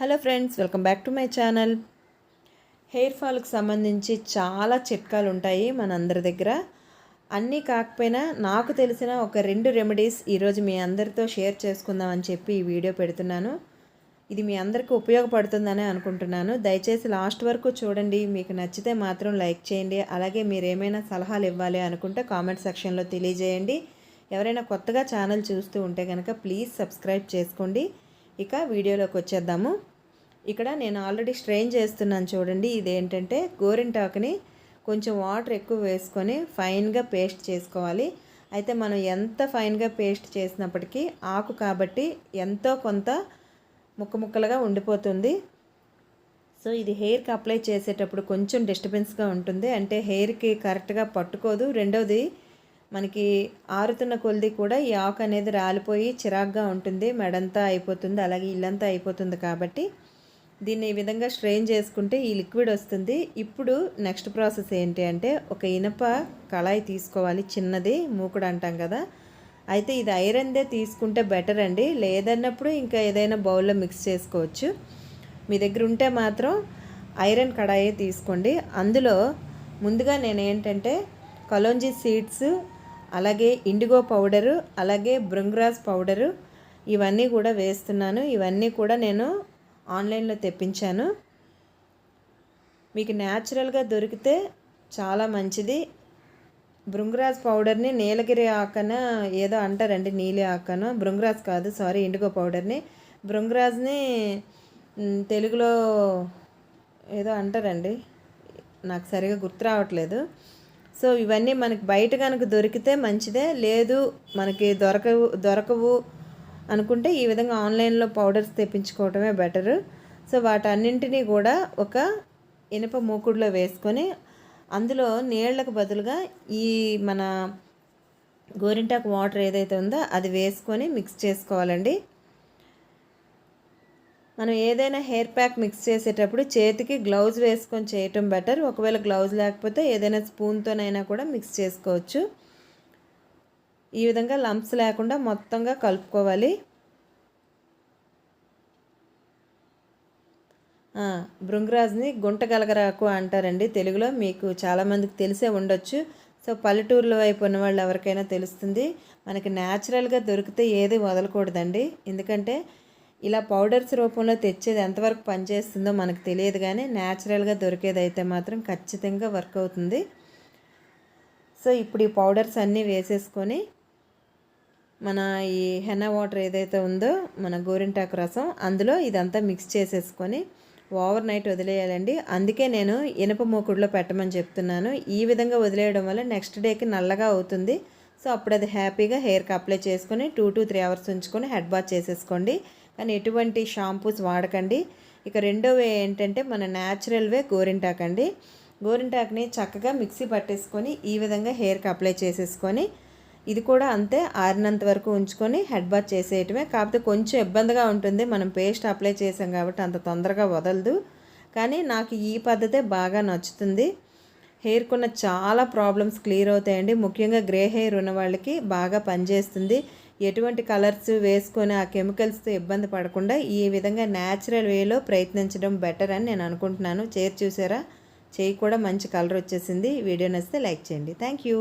Hello friends welcome back to my channel. Hair ఫాల్కి సంబంధించి చాలా చిట్కాలు ఉంటాయి మన అందరి దగ్గర. అన్నీ కాకపోయినా నాకు తెలిసిన ఒక రెండు రెమెడీస్ ఈరోజు మీ అందరితో షేర్ చేసుకుందామని చెప్పి ఈ వీడియో పెడుతున్నాను. ఇది మీ అందరికీ ఉపయోగపడుతుందని అనుకుంటున్నాను. దయచేసి లాస్ట్ వరకు చూడండి. మీకు నచ్చితే మాత్రం లైక్ చేయండి. అలాగే మీరు ఏమైనా సలహాలు ఇవ్వాలి అనుకుంటే కామెంట్ సెక్షన్లో తెలియజేయండి. ఎవరైనా కొత్తగా ఛానల్ చూస్తూ ఉంటే కనుక ప్లీజ్ సబ్స్క్రైబ్ చేసుకోండి. ఇక వీడియోలోకి వచ్చేద్దాము. ఇక్కడ నేను ఆల్రెడీ స్ట్రెయిన్ చేస్తున్నాను చూడండి. ఇదేంటంటే గోరింటాకుని కొంచెం వాటర్ ఎక్కువ వేసుకొని ఫైన్గా పేస్ట్ చేసుకోవాలి. అయితే మనం ఎంత ఫైన్గా పేస్ట్ చేసినప్పటికీ ఆకు కాబట్టి ఎంతో కొంత ముక్క ముక్కలుగా ఉండిపోతుంది. సో ఇది హెయిర్కి అప్లై చేసేటప్పుడు కొంచెం డిస్టర్బెన్స్గా ఉంటుంది. అంటే హెయిర్కి కరెక్ట్గా పట్టుకోదు. రెండవది మనకి ఆరుతున్న కొలిది కూడా ఈ ఆకు అనేది రాలిపోయి చిరాగ్గా ఉంటుంది. మెడంతా అయిపోతుంది. అలాగే ఇల్లంతా అయిపోతుంది కాబట్టి దీన్ని ఈ విధంగా స్ట్రెయిన్ చేసుకుంటే ఈ లిక్విడ్ వస్తుంది. ఇప్పుడు నెక్స్ట్ ప్రాసెస్ ఏంటి అంటే ఒక ఇనప కళాయి తీసుకోవాలి. చిన్నది మూకుడు అంటాం కదా. అయితే ఇది ఐరన్దే తీసుకుంటే బెటర్ అండి. లేదన్నప్పుడు ఇంకా ఏదైనా బౌల్లో మిక్స్ చేసుకోవచ్చు. మీ దగ్గర ఉంటే మాత్రం ఐరన్ కడాయి తీసుకోండి. అందులో ముందుగా నేను ఏంటంటే కలోంజీ సీడ్స్ అలాగే ఇండిగో పౌడరు అలాగే బృంగ్రాజ్ పౌడరు ఇవన్నీ కూడా వేస్తున్నాను. ఇవన్నీ కూడా నేను ఆన్లైన్లో తెప్పించాను. మీకు న్యాచురల్గా దొరికితే చాలా మంచిది. బృంగరాజ్ పౌడర్ని నీలగిరి ఆకన ఏదో అంటారండి నీలి ఆకన. బృంగరాజ్ కాదు సారీ ఇండిగో పౌడర్ని. భృంగరాజ్ని తెలుగులో ఏదో అంటారండి నాకు సరిగా గుర్తు రావట్లేదు. సో ఇవన్నీ మనకి బయట కనుక దొరికితే మంచిదే. లేదు మనకి దొరకవు దొరకవు. అనుకుంటే ఈ విధంగా ఆన్లైన్లో పౌడర్స్ తెప్పించుకోవటమే బెటరు. సో వాటన్నింటినీ కూడా ఒక ఇనుప మూకుడులో వేసుకొని అందులో నీళ్ళకు బదులుగా ఈ మన గోరింటాకు వాటర్ ఏదైతే ఉందో అది వేసుకొని మిక్స్ చేసుకోవాలండి. మనం ఏదైనా హెయిర్ ప్యాక్ మిక్స్ చేసేటప్పుడు చేతికి గ్లౌజ్ వేసుకొని చేయటం బెటర్. ఒకవేళ గ్లౌజ్ లేకపోతే ఏదైనా స్పూన్తోనైనా కూడా మిక్స్ చేసుకోవచ్చు. ఈ విధంగా లంప్స్ లేకుండా మొత్తంగా కలుపుకోవాలి. భృంగరాజ్ని గుంటగలగరాకు అంటారండి తెలుగులో. మీకు చాలామందికి తెలిసే ఉండొచ్చు. సో పల్లెటూరుల వైపు ఉన్న వాళ్ళు ఎవరికైనా తెలుస్తుంది. మనకి న్యాచురల్గా దొరికితే ఏది వదలకూడదండి. ఎందుకంటే ఇలా పౌడర్స్ రూపంలో తెచ్చేది ఎంతవరకు పనిచేస్తుందో మనకు తెలియదు కానీ న్యాచురల్గా దొరికేది అయితే మాత్రం ఖచ్చితంగా వర్క్ అవుతుంది. సో ఇప్పుడు ఈ పౌడర్స్ అన్నీ వేసేసుకొని మన ఈ హెన్న వాటర్ ఏదైతే ఉందో మన గోరింటాకు రసం అందులో ఇదంతా మిక్స్ చేసేసుకొని ఓవర్ నైట్ వదిలేయాలండి. అందుకే నేను ఇనప మూకుడులో పెట్టమని చెప్తున్నాను. ఈ విధంగా వదిలేయడం వల్ల నెక్స్ట్ డేకి నల్లగా అవుతుంది. సో అప్పుడు అది హ్యాపీగా హెయిర్కి అప్లై చేసుకొని టూ టు త్రీ అవర్స్ ఉంచుకొని హెడ్ బాత్ చేసేసుకోండి. కానీ ఎటువంటి షాంపూస్ వాడకండి. ఇక రెండో వే ఏంటంటే మన న్యాచురల్ వే గోరింటాకండి. గోరింటాక్ని చక్కగా మిక్సీ పట్టేసుకొని ఈ విధంగా హెయిర్కి అప్లై చేసేసుకొని ఇది కూడా అంతే ఆరినంత వరకు ఉంచుకొని హెడ్ బాత్ చేసేయటమే. కాకపోతే కొంచెం ఇబ్బందిగా ఉంటుంది. మనం పేస్ట్ అప్లై చేసాం కాబట్టి అంత తొందరగా వదలదు. కానీ నాకు ఈ పద్ధతే బాగా నచ్చుతుంది. హెయిర్కున్న చాలా ప్రాబ్లమ్స్ క్లియర్ అవుతాయండి. ముఖ్యంగా గ్రే హెయిర్ ఉన్న వాళ్ళకి బాగా పనిచేస్తుంది. ఎటువంటి కలర్స్ వేసుకొని ఆ కెమికల్స్తో ఇబ్బంది పడకుండా ఈ విధంగా న్యాచురల్ వేలో ప్రయత్నించడం బెటర్ అని నేను అనుకుంటున్నాను. చేరు చూసారా? చేయి కూడా మంచి కలర్ వచ్చేసింది. వీడియో నచ్చితే లైక్ చేయండి. Thank you